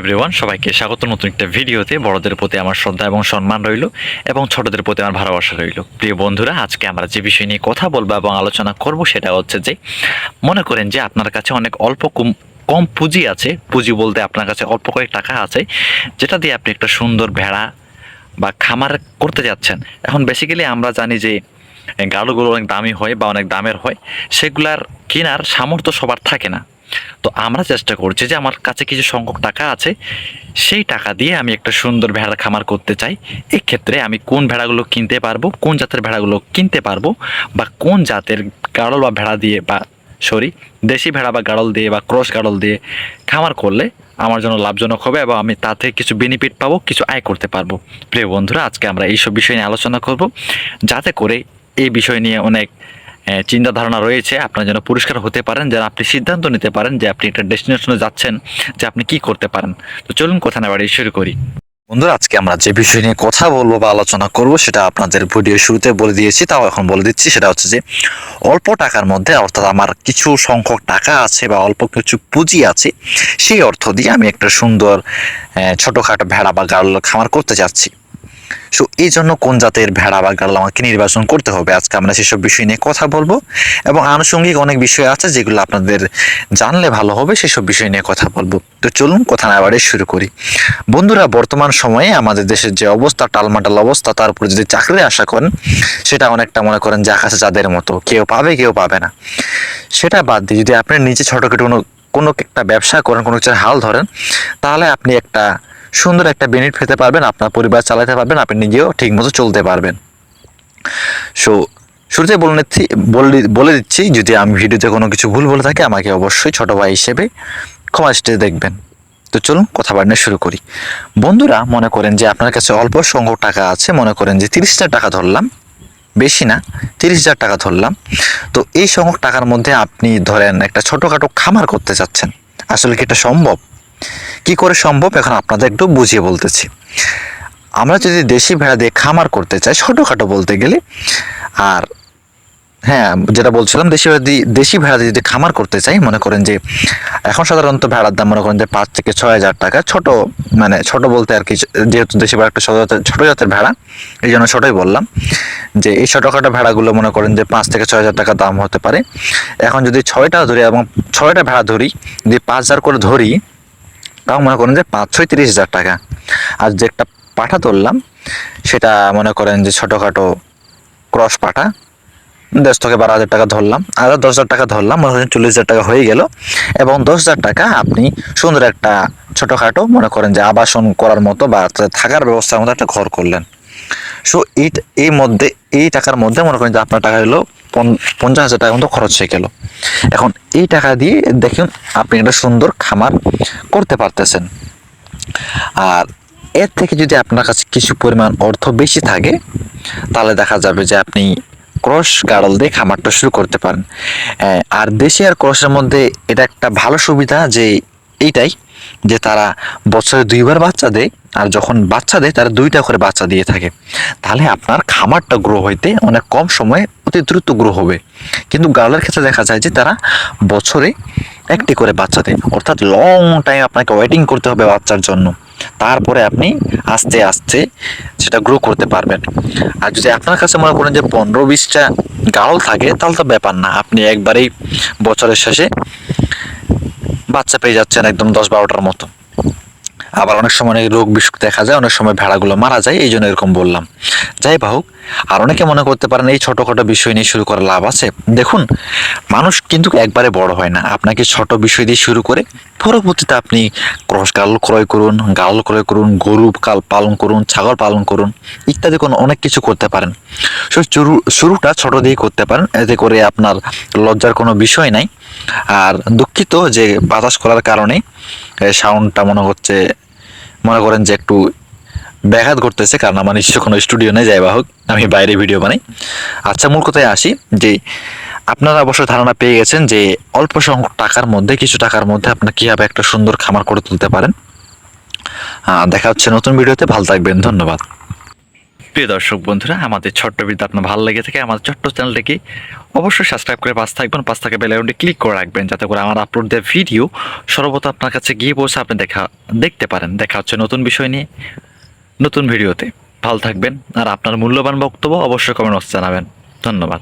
Everyone সবাইকে স্বাগত। নতুন একটা ভিডিওতে বড়দের প্রতি আমার শ্রদ্ধা এবং সম্মান রইল এবং ছোটদের প্রতি আমার ভালোবাসা রইল। প্রিয় বন্ধুরা, আজকে আমরা যে বিষয় নিয়ে কথা বলব এবং আলোচনা করব সেটা হচ্ছে যে, মনে করেন যে আপনার কাছে অনেক অল্প কম পুঁজি আছে। পুঁজি বলতে আপনার কাছে অল্প কয়েক টাকা আছে, যেটা দিয়ে আপনি একটা সুন্দর ভেড়া বা খামার করতে যাচ্ছেন। এখন বেসিক্যালি আমরা জানি যে গাড়ুগুলো অনেক দামি হয় বা অনেক দামের হয়, সেগুলার কেনার সামর্থ্য সবার থাকে না। তো আমরা চেষ্টা করছি যে আমার কাছে কিছু সংখ্যক টাকা আছে, সেই টাকা দিয়ে আমি একটা সুন্দর ভেড়ার খামার করতে চাই। এক্ষেত্রে আমি কোন ভেড়াগুলো কিনতে পারব, কোন জাতের ভেড়াগুলো কিনতে পারব বা কোন জাতের গাড়ল বা ভেড়া দিয়ে বা সরি দেশি ভেড়া বা গাড়ল দিয়ে বা ক্রস গাড়ল দিয়ে খামার করলে আমার জন্য লাভজনক হবে এবং আমি তা থেকে কিছু বেনিফিট পাবো, কিছু আয় করতে পারব। প্রিয় বন্ধুরা, আজকে আমরা এইসব বিষয় নিয়ে আলোচনা করব। যাতে করে এই বিষয় নিয়ে অনেক চিন্তা ধারণা রয়েছে, আপনার যেন পরিষ্কার হতে পারেন, যেন আপনি সিদ্ধান্ত নিতে পারেন যে আপনি একটা ডেস্টিনেশনে যাচ্ছেন, যে আপনি কি করতে পারেন। তো চলুন কথা না বাড়ি শুরু করি। বন্ধুরা, আজকে আমরা যে বিষয় নিয়ে কথা বলব বা আলোচনা করব, সেটা আপনাদের ভিডিও শুরুতে বলে দিয়েছি, তাও এখন বলে দিচ্ছি, সেটা হচ্ছে যে অল্প টাকার মধ্যে, অর্থাৎ আমার কিছু সংখ্যক টাকা আছে বা অল্প কিছু পুঁজি আছে, সেই অর্থ দিয়ে আমি একটা সুন্দর ছোটোখাটো ভেড়া বা গাড়ল খামার করতে যাচ্ছি। সো এই জন্য কোন জাতের ভেড়া বা গাড়ল আমাকে নির্বাচন করতে হবে? আজকে আমরা সেসব বিষয় নিয়ে কথা বলব এবং আনুষঙ্গিক অনেক বিষয় আছে যেগুলো আপনাদের জানলে ভালো হবে, সেসব বিষয় নিয়ে কথা বলব। তো চলুন কথা না বাড়ি শুরু করি। বন্ধুরা, বর্তমান সময়ে আমাদের দেশের যে অবস্থা, টালমাটাল অবস্থা, তার উপরে যদি চাকরি আশা করেন, সেটা অনেকটা মনে করেন যে আকাশে চাঁদের মতো। কেউ পাবে কেউ পাবে না। সেটা বাদ দিয়ে যদি আপনি নিজে ছোটোখাটো কোনো কোনো একটা ব্যবসা করেন, কোনো কিছুর হাল ধরেন, তাহলে আপনি একটা সুন্দর একটা বেনিফিট পেতে পারবেন, আপনার পরিবার চালাতে পারবেন, আপনি নিজেও ঠিকমতো চলতে পারবেন। সো শুরুতে বলে নিচ্ছি বলে দিচ্ছি, যদি আমি ভিডিওতে কোনো কিছু ভুল বলে থাকি, আমাকে অবশ্যই ছোট ভাই হিসেবে ক্ষমা দৃষ্টিতে দেখবেন। তো চলুন, কথা বাড়ানো শুরু করি। বন্ধুরা, মনে করেন যে আপনার কাছে অল্প সংখ্যক টাকা আছে, মনে করেন যে তিরিশ হাজার টাকা ধরলাম, বেশি না, তিরিশ হাজার টাকা ধরলাম। তো এই সংখ্যক টাকার মধ্যে আপনি ধরেন একটা ছোটোখাটো খামার করতে চাচ্ছেন। আসলে কি এটা সম্ভব? কি করে সম্ভব? এখন আপনাদের একটু বুঝিয়ে বলতেছি। আমরা যদি দেশি ভেড়া দিয়ে খামার করতে চাই, ছোটোখাটো বলতে গেলে, আর হ্যাঁ যেটা বলছিলাম, দেশি দেশি ভেড়া যদি খামার করতে চাই, মনে করেন যে এখন সাধারণত ভেড়ার দাম মনে করেন যে পাঁচ থেকে ছয় হাজার টাকা, ছোট মানে ছোট বলতে আর কি, যেহেতু দেশি ভেড়া একটা ছোট জাতের ভেড়া, এই জন্য ছোটোই বললাম, যে এই ছোটোখাটো ভেড়াগুলো মনে করেন যে পাঁচ থেকে ছয় হাজার টাকা দাম হতে পারে। এখন যদি ছয়টা ধরি এবং ছয়টা ভেড়া ধরি, যদি পাঁচ হাজার করে ধরি তাও মনে করেন যে পাঁচ ছয় তিরিশ হাজার টাকা। আর যে একটা পাঠা তুললাম, সেটা মনে করেন যে ছোটোখাটো ক্রস পাঠা। দশ থেকে বারো হাজার টাকা ধরলাম, আর দশ হাজার টাকা ধরলাম, মনে করেন চল্লিশ হাজার টাকা হয়ে গেল। এবং দশ হাজার টাকা আপনি সুন্দর একটা ছোটোখাটো মনে করেন যে আবাসন করার মতো বা থাকার ব্যবস্থার মতো একটা ঘর করলেন। সো এই এই মধ্যে, এই টাকার মধ্যে মনে করেন যে আপনার টাকা হলো পঞ্চাশ হাজার টাকার মতো খরচ হয়ে গেল। এখন এই টাকা দিয়ে দেখুন আপনি একটা সুন্দর খামার করতে পারতেছেন। আর এর থেকে যদি আপনার কাছে কিছু পরিমাণ অর্থ বেশি থাকে, তাহলে দেখা যাবে যে আপনি ক্রস গাড়ল দিয়ে খামারটা শুরু করতে পারেন। আর দেশি আর ক্রসের মধ্যে এটা একটা ভালো সুবিধা যে এইটাই যে তারা বছরে দুইবার বাচ্চা দেয় আর যখন বাচ্চা দেয় তারা দুইটা করে বাচ্চা দিয়ে থাকে। তাহলে আপনার খামারটা গ্রো হইতে অনেক কম সময়ে অতি দ্রুত গ্রো হবে। কিন্তু গার্লের ক্ষেত্রে দেখা যায় যে তারা বছরে একটি করে বাচ্চা দেয়। অর্থাৎ লং টাইম আপনাকে ওয়েটিং করতে হবে বাচ্চার জন্য। তারপরে আপনি আস্তে আস্তে সেটা গ্রো করতে পারবেন। আর যদি আপনার কাছে মনে করেন যে পনেরো বিশটা গাড়ল থাকে, তাহলে তো ব্যাপার না। আপনি একবারেই বছরের শেষে বাচ্চা পেয়ে যাচ্ছেন একদম দশ বারোটার মতো। আবার অনেক সময় অনেক রোগ বিসুখ দেখা যায়, অনেক সময় ভেড়াগুলো মারা যায়, এই জন্য এরকম বললাম। যাই হোক, আর অনেকে মনে করতে পারেন এই ছোটোখাটো বিষয় নিয়ে শুরু করার লাভ আছে। দেখুন, মানুষ কিন্তু একবারে বড় হয় না। আপনাকে ছোট বিষয় দিয়ে শুরু করে পরবর্তীতে আপনি ক্রস গাল ক্রয় করুন, গাল ক্রয় করুন, গরু কাল পালন করুন, ছাগল পালন করুন, ইত্যাদি কোনো অনেক কিছু করতে পারেন। সো শুরু, শুরুটা ছোট দিয়ে করতে পারেন, এতে করে আপনার লজ্জার কোনো বিষয় নাই। আর দুঃখিত যে বাতাস করার কারণে সাউন্ডটা মনে হচ্ছে, মনে করেন যে একটু ব্যাঘাত করতেছে কারণ আমার নিশ্চয় কোনো স্টুডিও নেই, যাই বা হোক, আমি বাইরে ভিডিও বানাই। আচ্ছা মূল কথায় আসি, যে আপনারা অবশ্য ধারণা পেয়ে গেছেন যে অল্প সংখ্যক টাকার মধ্যে, কিছু টাকার মধ্যে আপনার কীভাবে একটা সুন্দর খামার করে তুলতে পারেন। দেখা হচ্ছে নতুন ভিডিওতে ভালো থাকবেন, ধন্যবাদ। প্রিয় দর্শক বন্ধুরা, আমাদের ছোট্ট ভিডিও আপনার ভালো লেগে থাকে, আমাদের ছোট্ট চ্যানেলটিকে অবশ্যই সাবস্ক্রাইব করে পাশ থাকবেন, পাশ থাকা বেল আইকনটি ক্লিক করে রাখবেন, যাতে করে আমার আপলোড দেওয়া ভিডিও সর্বপ্রথম আপনার কাছে গিয়ে পৌঁছে আপনি দেখা, দেখতে পারেন। দেখা হচ্ছে নতুন বিষয় নিয়ে, নতুন ভিডিওতে ভালো থাকবেন, আর আপনার মূল্যবান বক্তব্য অবশ্যই কমেন্টস জানাবেন। ধন্যবাদ।